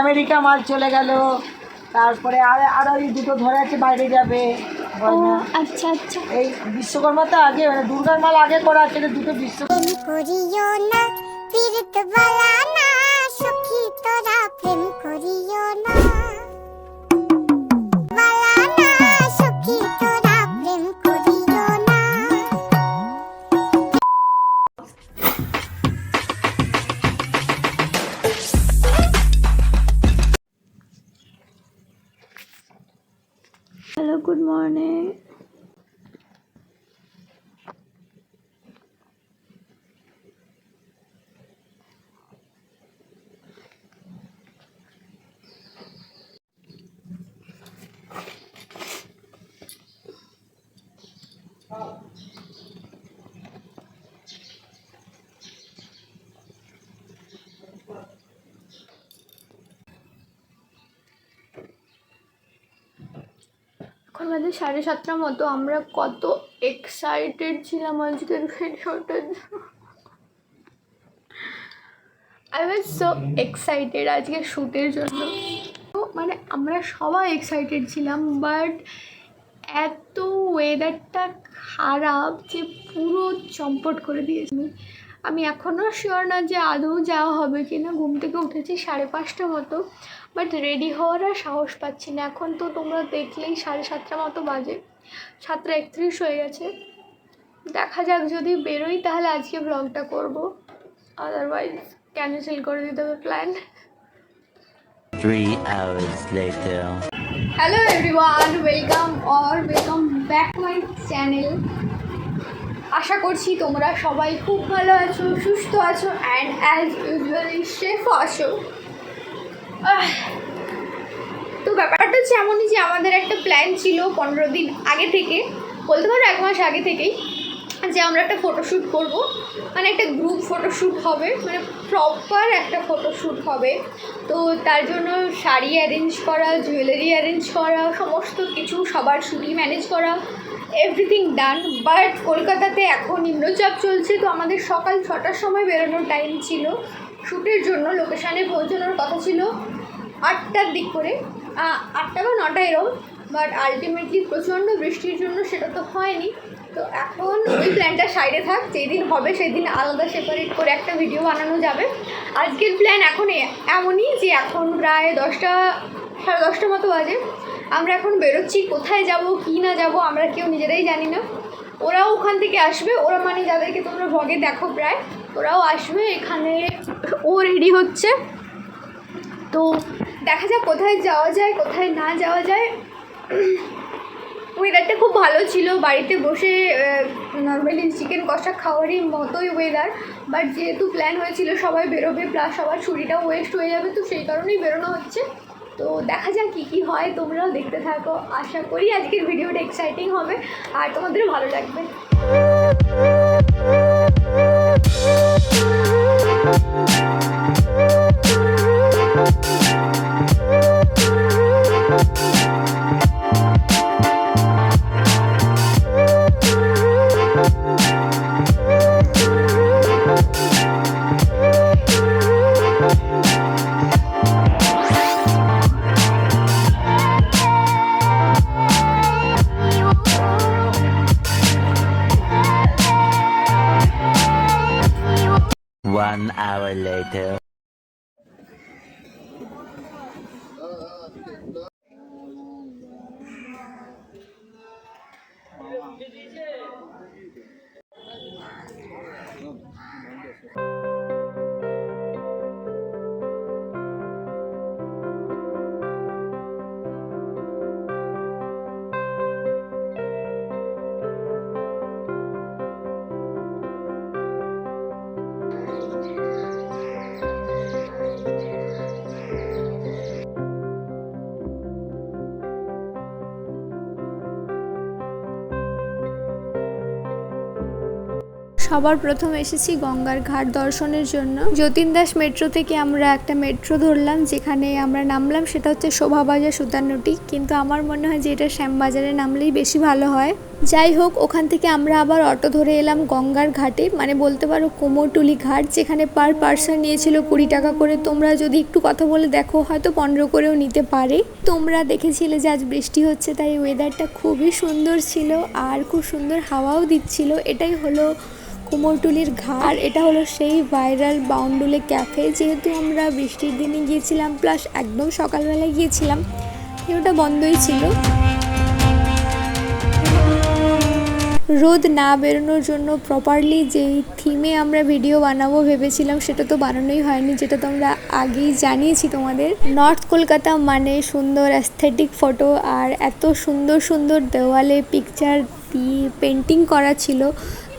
America মাল চলে গেল। তারপরে আর আরও ওই দুটো ধরে আছে বাইরে যাবে। ও আচ্ছা আচ্ছা। এই বিশ্বকর্মা তো আগে মানে দুর্গার মাল আগে করা আছে দুটো বিশ্বকর্মা করিও না পীড়িত বালা না সখী তোরা প্রেম করিও না। হ্যালো গুড মর্নিং বাজে সাড়ে সাতটার মতো, আমরা কত এক্সাইটেড ছিলাম আজকের ভিডিওটার আই ওয়াজ সো এক্সাইটেড আজকে শ্যুটের জন্য। মানে আমরা সবাই এক্সাইটেড ছিলাম বাট এত ওয়েদারটা খারাপ যে পুরো চম্পট করে দিয়েছি। আমি এখনও শিওর না যে আদৌ যাওয়া হবে কি না ঘুম থেকে উঠেছি সাড়ে পাঁচটা মতো। বাট রেডি হওয়ার আর সাহস পাচ্ছি না। এখন তো তোমরা দেখলেই সাড়ে সাতটা মতো বাজে। সাতটা একত্রিশ হয়ে গেছে। দেখা যাক যদি বেরোই তাহলে আজকে ব্লগটা করব। আদারওয়াইজ ক্যান্সেল করে দিতে হবে plan. Hello everyone welcome or welcome back my channel আশা করছি তোমরা সবাই খুব ভালো আছো সুস্থ আছো অ্যান্ড অ্যাজ ইউজুয়ালি সেফও আছো। তো ব্যাপারটা হচ্ছে এমনই যে আমাদের একটা প্ল্যান ছিল পনেরো দিন আগে থেকে, বলতে পারো এক মাস আগে থেকেই, যে আমরা একটা ফটোশ্যুট করব। মানে একটা গ্রুপ ফটোশ্যুট হবে মানে প্রপার একটা ফটোশ্যুট হবে। তো তার জন্য শাড়ি অ্যারেঞ্জ করা জুয়েলারি অ্যারেঞ্জ করা, সমস্ত কিছু সবার ছুটি ম্যানেজ করা এভরিথিং ডান বাট কলকাতাতে এখন নিম্নচাপ চলছে, তো আমাদের সকাল ছটার সময় বেরোনোর টাইম ছিল। শ্যুটের জন্য লোকেশানে পৌঁছানোর কথা ছিল। আটটার দিক করে। আটটা বা নটা এরম বাট আলটিমেটলি প্রচণ্ড বৃষ্টির জন্য সেটা তো হয়নি। তো এখন ওই প্ল্যানটা সাইডে থাক, যেদিন হবে সেদিন আলাদা সেপারেট করে একটা ভিডিও বানানো যাবে। আজকের প্ল্যান এখন এমনই যে এখন প্রায় দশটা, সাড়ে দশটা মতো বাজে। আমরা এখন বেরোচ্ছি, কোথায় যাব, কি না যাব, আমরা কেউ নিজেরাই জানি না। ওরাও ওখান থেকে আসবে, ওরা মানে যাদেরকে তোমরা ভগে দেখো প্রায়, ওরাও আসবে, এখানে ও রেডি হচ্ছে। তো দেখা যাক কোথায় যাওয়া যায়, কোথায় না যাওয়া যায়। ওয়েদারটা খুব ভালো ছিল, বাড়িতে বসে নর্মালি চিকেন কষা খাওয়ারই মতোই ওয়েদার বাট যেহেতু প্ল্যান হয়েছিল সবাই বেরোবে প্লাস সবার ছুটিটাও ওয়েস্ট হয়ে যাবে, তো সেই কারণেই বেরোনো হচ্ছে। তো দেখা যাক কী কী হয়, তোমরাও দেখতে থাকো। আশা করি আজকের ভিডিওটা এক্সাইটিং হবে, আর তোমাদেরও ভালো লাগবে। দিয়েছে সবার প্রথম এসেছি গঙ্গার ঘাট দর্শনের জন্য। যতীন দাস মেট্রো থেকে আমরা একটা মেট্রো ধরলাম, যেখানে আমরা নামলাম, সেটা হচ্ছে শোভাবাজার সুতান্নটি। কিন্তু আমার মনে হয় যে এটা শ্যামবাজারে নামলেই বেশি ভালো হয়। যাই হোক, ওখান থেকে আমরা আবার অটো ধরে এলাম গঙ্গার ঘাটে মানে বলতে পারো কোমরটুলি ঘাট, যেখানে পার পার্সন নিয়েছিল কুড়ি টাকা করে। তোমরা যদি একটু কথা বলে দেখো, হয়তো পনেরো করেও নিতে পারে। তোমরা দেখেছিলে যে আজ বৃষ্টি হচ্ছে, তাই ওয়েদারটা খুবই সুন্দর ছিল আর খুব সুন্দর হাওয়াও দিচ্ছিল। এটাই হলো কুমোরটুলির ঘাট এটা হলো সেই ভাইরাল বাউন্ডুলে ক্যাফে যেহেতু আমরা বৃষ্টির দিনে গিয়েছিলাম প্লাস একদম সকালবেলায় গিয়েছিলাম ওটা বন্ধই ছিল। রোদ না বেরোনোর জন্য প্রপারলি যেই থিমে আমরা ভিডিও বানাবো ভেবেছিলাম, সেটা তো বানানোই হয়নি, যেটা তোমরা আগেই জানিয়েছি তোমাদের। নর্থ কলকাতা মানে সুন্দর অ্যাস্থেটিক ফটো আর এত সুন্দর সুন্দর দেওয়ালে পিকচার দিয়ে পেন্টিং করা ছিল।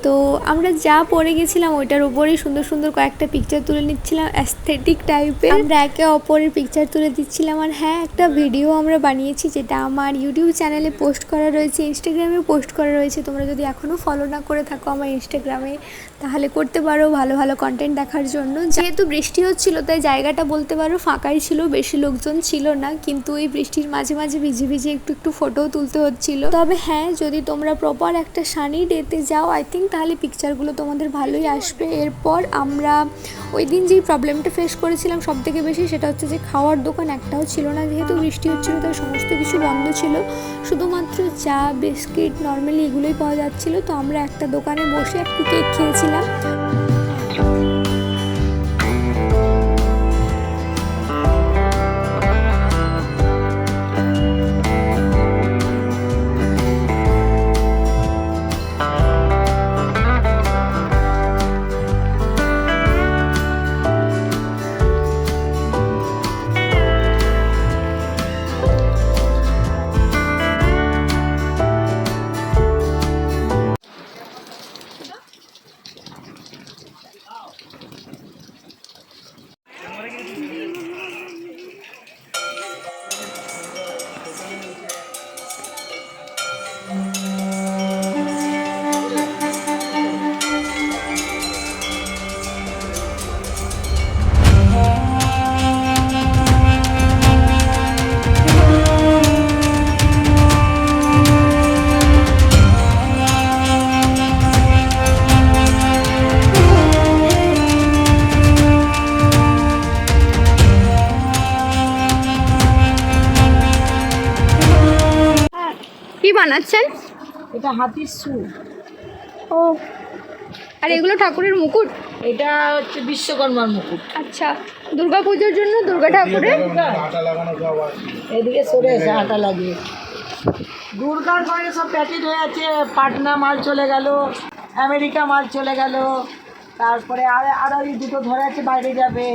তো আমরা যা পরে গেছিলাম ওইটার উপরেই সুন্দর সুন্দর কয়েকটা পিকচার তুলে নিচ্ছিলাম অ্যাস্থেটিক টাইপের আমরা একে অপরের পিকচার তুলে দিচ্ছিলাম আর হ্যাঁ একটা ভিডিও আমরা বানিয়েছি যেটা আমার ইউটিউব চ্যানেলে পোস্ট করা রয়েছে ইনস্টাগ্রামে পোস্ট করা রয়েছে। তোমরা যদি এখনও ফলো না করে থাকো আমার ইনস্টাগ্রামে তাহলে করতে পারো ভালো ভালো কন্টেন্ট দেখার জন্য। যেহেতু বৃষ্টি হচ্ছিল তাই জায়গাটা বলতে পারো ফাঁকাই ছিল বেশি লোকজন ছিল না কিন্তু এই বৃষ্টির মাঝে মাঝে ভিজে ভিজে একটু একটু ফটোও তুলতে হচ্ছিল। তবে হ্যাঁ যদি তোমরা প্রপার একটা সানি ডেতে যাও আই থিঙ্ক তাহলে পিকচারগুলো তোমাদের ভালোই আসবে। এরপর আমরা ওই দিন যেই প্রবলেমটা ফেস করেছিলাম সব থেকে বেশি সেটা হচ্ছে যে খাওয়ার দোকান একটাও ছিল না। যেহেতু বৃষ্টি হচ্ছিল, তাই সমস্ত কিছু বন্ধ ছিল। শুধুমাত্র চা বিস্কিট নর্মালি এগুলোই পাওয়া যাচ্ছিল। তো আমরা একটা দোকানে বসে একটু কেক খেয়েছিলাম। কি বানাচ্ছেন এটা হাতির সু। ও। আর এগুলো ঠাকুরের মুকুট? এটা হচ্ছে বিশ্বকর্মার মুকুট। আচ্ছা দুর্গা পুজোর জন্য দুর্গা ঠাকুরের? এদিকে সরে এসে আটা লাগিয়ে। দুর্গার ঘরে সব প্যাকেট হয়ে আছে। পাটনা মাল চলে গেল আমেরিকা মাল চলে গেল। তারপরে আর আর ওই দুটো ধরে আছে বাইরে যাবে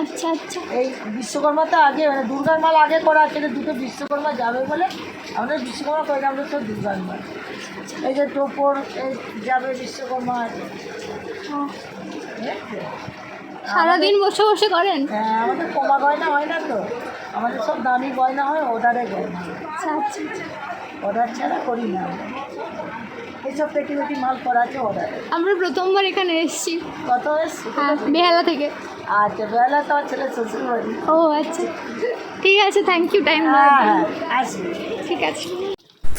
আচ্ছা আচ্ছা। এই বিশ্বকর্মা তো আগে মানে দুর্গার মাল আগে করা আছে দুটো বিশ্বকর্মা যাবে বলে আমাদের বিশ্বকর্মা করে আমরা তো দুর্গার মাল। এই যে টোপর এই যাবে বিশ্বকর্মা আছে সারাদিন বসে বসে করেন? হ্যাঁ আমাদের কমা গয়না হয় না তো? আমাদের সব দামি গয়না হয় অর্ডারে গয়না আচ্ছা আচ্ছা আচ্ছা। অর্ডার ছাড়া করি না আমরা। এইসব পেটি পেটি মাল করা আছে অর্ডারে আমরা প্রথমবার এখানে এসেছি। কত এসছে? হ্যাঁ বেহালা থেকে। আচ্ছা বেলা তো ছেলে শ্বশুর বাড়ি ও আচ্ছা। ঠিক আছে থ্যাংক ইউ টাইম হ্যাঁ হ্যাঁ আসবে ঠিক আছে।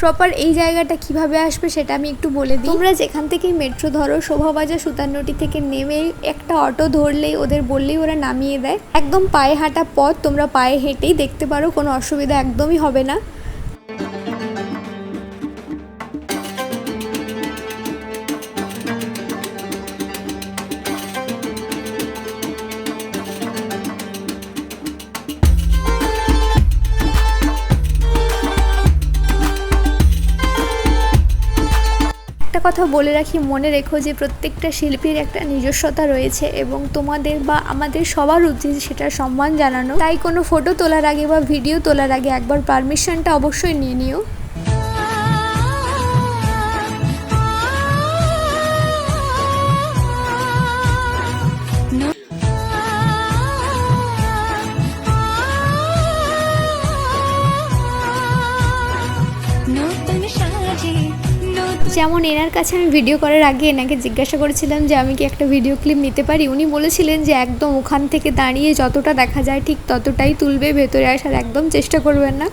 প্রপার এই জায়গাটা কীভাবে আসবে সেটা আমি একটু বলে দিই। তোমরা যেখান থেকে মেট্রো ধরো শোভাবাজার সুতান্নটি থেকে নেমে একটা অটো ধরলেই ওদের বললেই ওরা নামিয়ে দেয়। একদম পায়ে হাঁটা পথ তোমরা পায়ে হেঁটেই দেখতে পারো কোনো অসুবিধা একদমই হবে না। কথা বলে রাখি, মনে রেখো যে প্রত্যেকটা শিল্পীর একটা নিজস্বতা রয়েছে এবং তোমাদের বা আমাদের সবার উচিত সেটার সম্মান জানানো। তাই কোনো ফটো তোলার আগে বা ভিডিও তোলার আগে একবার পারমিশনটা অবশ্যই নিয়ে নিও। যেমন এনার কাছে আমি ভিডিও করার আগে এনাকে জিজ্ঞাসা করেছিলাম যে, আমি কি একটা ভিডিও ক্লিপ নিতে পারি? উনি বলেছিলেন যে, একদম ওখান থেকে দাঁড়িয়ে যতটা দেখা যায় ঠিক ততটাই তুলবে, ভেতরে আসার একদম চেষ্টা করবেন না।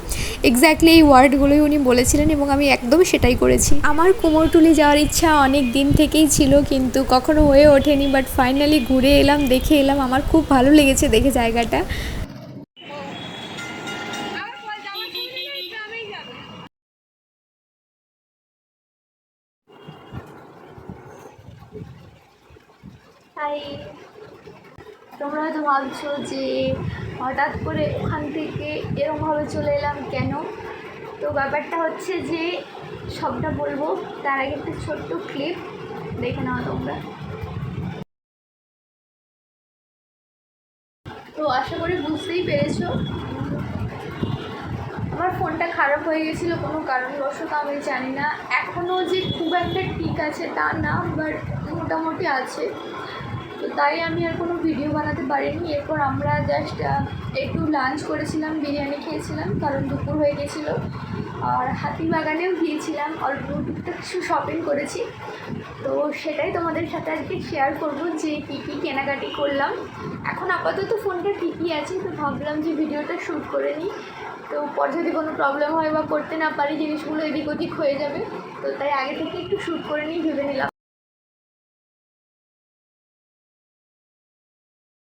এক্স্যাক্টলি এই ওয়ার্ডগুলোই উনি বলেছিলেন এবং আমি একদম সেটাই করেছি। আমার কুমোরটুলি যাওয়ার ইচ্ছা অনেক দিন থেকেই ছিল কিন্তু কখনো হয়ে ওঠেনি বাট ফাইনালি ঘুরে এলাম, দেখে এলাম, আমার খুব ভালো লেগেছে দেখে জায়গাটা। তাই তোমরা হয়তো ভাবছ যে হঠাৎ করে ওখান থেকে এরমভাবে চলে এলাম কেন? তো ব্যাপারটা হচ্ছে যে সবটা বলব, তার আগে একটা ছোট্ট ক্লিপ দেখে নাও তোমরা। তো আশা করি বুঝতেই পেরেছ। আমার ফোনটা খারাপ হয়ে গেছিল কোনো কারণবশত, আমি জানি না। এখনও যে খুব একটা ঠিক আছে তা না বাট মোটামুটি আছে। তো তাই আমি আর কোনো ভিডিও বানাতে পারিনি। এরপর আমরা জাস্ট একটু লাঞ্চ করেছিলাম, বিরিয়ানি খেয়েছিলাম, কারণ দুপুর হয়ে গেছিল। আর হাতিবাগানেও গিয়েছিলাম, অল্প টুকটাক কিছু শপিং করেছি। তো সেটাই তোমাদের সাথে আজকে শেয়ার করব যে কী কী কেনাকাটি করলাম। এখন আপাতত ফোনটা ঠিকই আছে, তো ভাবলাম যে ভিডিওটা শ্যুট করে নিই। তো পর যদি কোনো প্রবলেম হয় বা করতে না পারি, জিনিসগুলো এদিক ওদিক হয়ে যাবে। তো তাই আগে থেকে একটু শ্যুট করে নিই, ভেবে নিলাম।